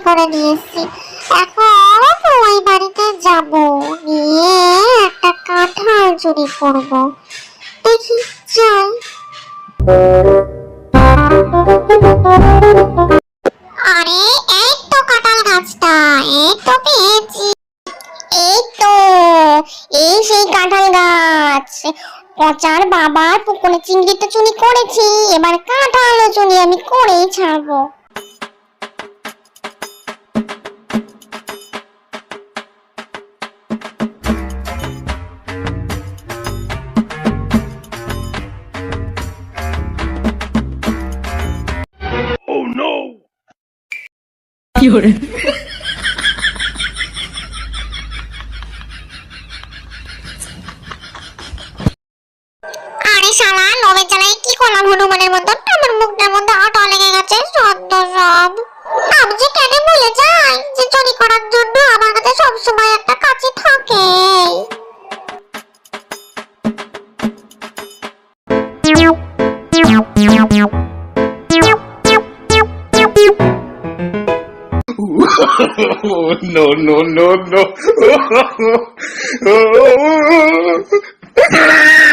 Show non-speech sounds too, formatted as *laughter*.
করে নিয়েছি এখন ওই বাড়িতে যাব। নিয়ে একটা কাঁঠাল চুরি করব। দেখি, যাই। আরে, এই তো কাঁঠাল গাছটা, এই তো পেয়েছি। এই তো, এই সেই কাঁঠাল গাছ। পচার বাবার পুকুরে চিংড়ি তো চুনি করেছি, এবার কাঁঠালও চুনি আমি করেই ছাড়বো। আরে শালা নবের জ্বালায় কি করলাম হনুমানের মতো? আমার মুখটার মধ্যে আটা লেগে গেছে সদ্য সব। আমি যে কেন বলে যাই? যে চুরি করার জন্য আমার কাছে সবসময় *laughs* no, no, no, no. *laughs*